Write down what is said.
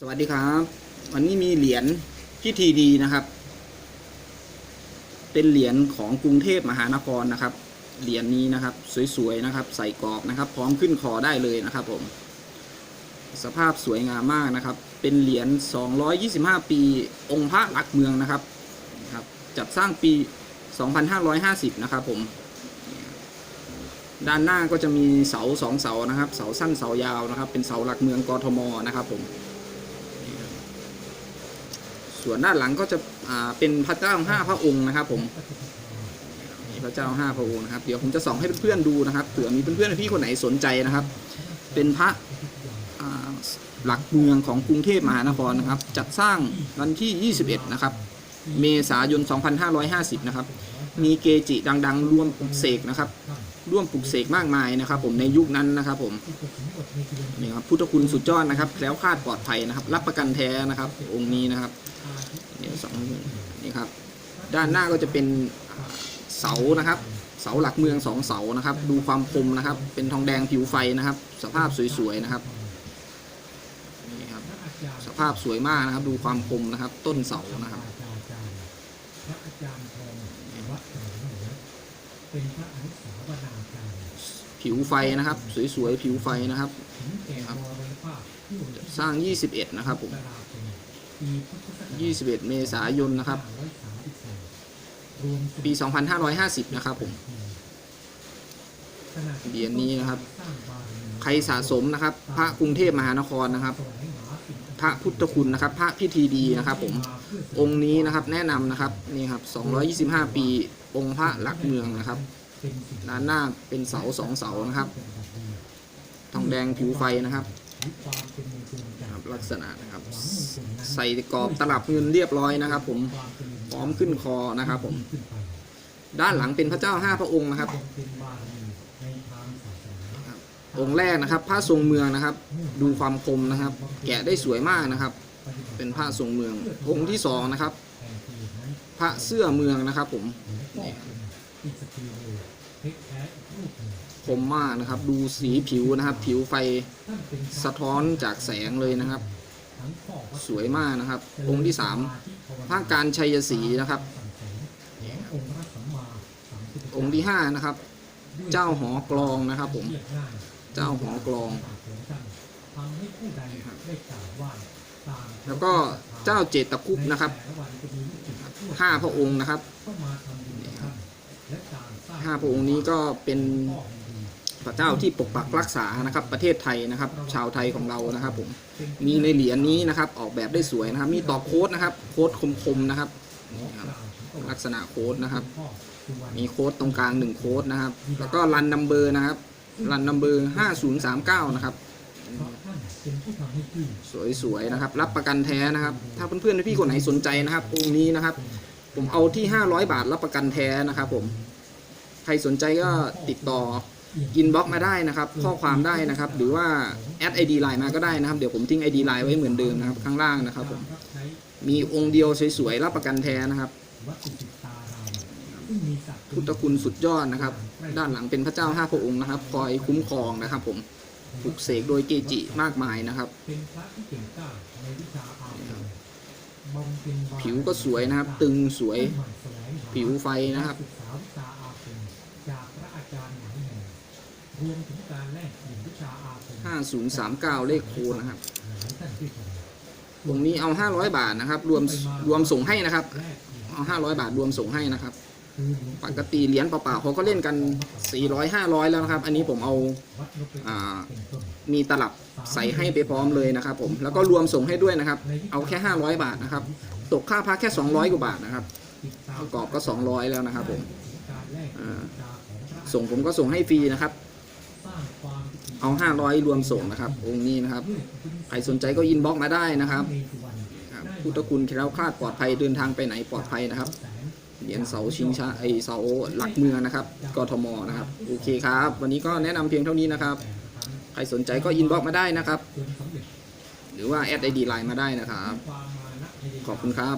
สวัสดีครับ วันนี้มีเหรียญพิธีดีนะครับ เป็นเหรียญของกรุงเทพมหานครนะครับ เหรียญนี้นะครับ สวยๆนะครับ ใส่กรอบนะครับ พร้อมขึ้นคอได้เลยนะครับ ผม สภาพสวยงามมากนะครับ เป็นเหรียญ 225 ปี องค์พระหลักเมืองนะครับนะครับ จัดสร้างปี 2550 นะครับ ผม ด้านหน้าก็จะมีเสาสองเสานะครับ เสาสั้นเสายาวนะครับ เป็นเสาหลักเมืองกทมนะครับ ผม ส่วนด้านหลังก็จะอ่าเป็นพระเจ้าห้าพระองค์นะครับ ผมมีพระเจ้าห้าพระองค์นะครับ เดี๋ยวผมจะส่องให้เพื่อนๆดูนะครับเผื่อมีเพื่อนๆพี่คนไหนสนใจนะครับ เป็นพระอ่าหลักเมืองของกรุงเทพมหานครนะครับ จัดสร้างวันที่ 21 นะครับ เมษายน 2550 นะครับ มีเกจิดัง ๆร่วมเสกนะครับ ร่วมปลุกเสกมากมายนะครับ ผมในยุคนั้นนะครับ ผมนี่ครับพุทธคุณสุดยอดนะครับแล้วคาดปลอดภัยนะครับ รับประกันแท้นะครับ องค์นี้นะครับนี่สองนี่ครับ ด้านหน้าก็จะเป็นเสานะครับ เสาหลักเมืองสองเสานะครับ ดูความคมนะครับ เป็นทองแดงผิวไฟนะครับ สภาพสวยๆนะครับนี่ครับ สภาพสวยมากนะครับ ดูความคมนะครับ ต้นเสานะครับ เหนือเป็นพระอนุสาวนาจารย์ผิวไฟนะครับ สวยๆผิวไฟนะครับ ถึงแก่มรณภาพที่วันที่สร้าง 21 นะครับผมตุลาคมปีพุทธศักราช21 เมษายนนะครับ 534รวมถึง ปี 2550 นะครับผมขณะที่ เหรียญนี้นะครับ ใครสะสมนะครับ พระกรุงเทพมหานครนะครับ พระพุทธคุณนะครับ พระพิธีดีนะครับผมองค์นี้นะครับแนะนำนะครับนี่ครับ 225 ปี องค์พระหลักเมืองนะครับด้านหน้าเป็นเสาสองเสานะครับ ทองแดงผิวไฟนะครับความเป็นมงคลคจากรับลักษณะนะครับ ใส่กรอบตลับเงินเรียบร้อยนะครับ ผมพร้อมขึ้นคอนะครับ ผม ด้านหลังเป็นพระเจ้าห้าพระองค์นะครับ องค์แรกนะครับพระทรงเมืองนะครับ ดูความคมนะครับ แกะได้สวยมากนะครับ เป็นพระทรงเมือง องค์ที่สองนะครับแห่งปีนั้นพระเสื้อเมืองนะครับ ผมคมมากนะครับ ดูสีผิวนะครับ ผิวไฟสะท้อนจากแสงเลยนะครับ สวยมากนะครับ องค์ที่สามพระการชัยศรีนะครับ องค์พระสัมมาสัมพุทธเจ้าองค์ที่ห้านะครับ เจ้าหอกลองนะครับผม เจ้าหอกลองทำให้ผู้ใดแล้วก็เจ้าเจตคุปนะครับห้าพระองค์นะครับข้างห้าพระองค์นี้ก็เป็นพระเจ้าที่ปกปักรักษานะครับ ประเทศไทยนะครับ ชาวไทยของเรานะครับ ผมมีในเหรียญนี้นะครับ ออกแบบได้สวยนะครับ มีต่อโค้ดนะครับ โค้ดคมๆนะครับนี่ครับลักษณะโค้ดนะครับ มีโค้ดตรงกลางหนึ่งโค้ดนะครับ แล้วก็รันนัมเบอร์นะครับ รันนัมเบอร์ห้าศูนย์สามเก้านะครับ สวยๆนะครับ รับประกันแท้นะครับ ถ้าเพื่อนๆพี่คนไหนสนใจนะครับองค์นี้นะครับ ผมเอาที่ 500 บาทรับประกันแท้นะครับผม ใครสนใจก็ติดต่ออินบ็อกมาได้นะครับ ข้อความได้นะครับ หรือว่าแอดไอดีไลน์มาก็ได้นะครับ เดี๋ยวผมทิ้งไอดีไลน์ไว้เหมือนเดิมนะครับ ข้างล่างนะครับผม มีองค์เดียวสวยๆรับประกันแท้นะครับ พุทธคุณสุดยอดนะครับ ด้านหลังเป็นพระเจ้าห้าพระองค์นะครับ คอยคุ้มครองนะครับ ผมปลุกเสกโดยเกจิมากมายนะครับเป็นพระที่เก่งกล้าในวิชาอาคมบำเพ็ญบารมีผิวก็สวยนะครับ ตึงสวยหมั่นแสวงหาผิวไฟนะครับศึกษาวิชาอาคมจากพระอาจารย์หลายแห่งรวมถึงการแลกเปลี่ยนวิชาอาคม5039เลขโค้ดนะครับหลายท่านที่ผมตรงนี้เอา500บาทนะครับ รวมรวมส่งให้นะครับแลกเปลี่ยนเอา500บาทรวมส่งให้นะครับคือหลวง ปกติเหรียญเปล่าๆเขาก็เล่นกัน 400 500 แล้วนะครับ อันนี้ผมเอาอามีตลับใส่ให้ไปพร้อมเลยนะครับ ผมแล้วก็รวมส่งให้ด้วยนะครับ เอาแค่ 500 บาทนะครับ ตกค่าพักแค่ 200 กว่าบาทนะครับประกอบก็ 200 แล้วนะครับ ผมส่งผมก็ส่งให้ฟรีนะครับสร้างความพิถีเอา 500 รวมส่งนะครับ องค์นี้นะครับ ใครสนใจก็อินบ็อกมาได้นะครับในสุวรรณครับพุทธคุณแคล้วคลาดปลอดภัยเดินทางไปไหนปลอดภัยนะครับ เหรียญเสาชิงช้าไอเสาหลักเมืองนะครับกทมนะครับโอเคครับ วันนี้ก็แนะนำเพียงเท่านี้นะครับแต่ละครั้งใครสนใจก็อินบ็อกมาได้นะครับจนสำเร็จหรือว่าแอดไอดีไลน์มาได้นะครับความมานะพยายามขอบคุณครับ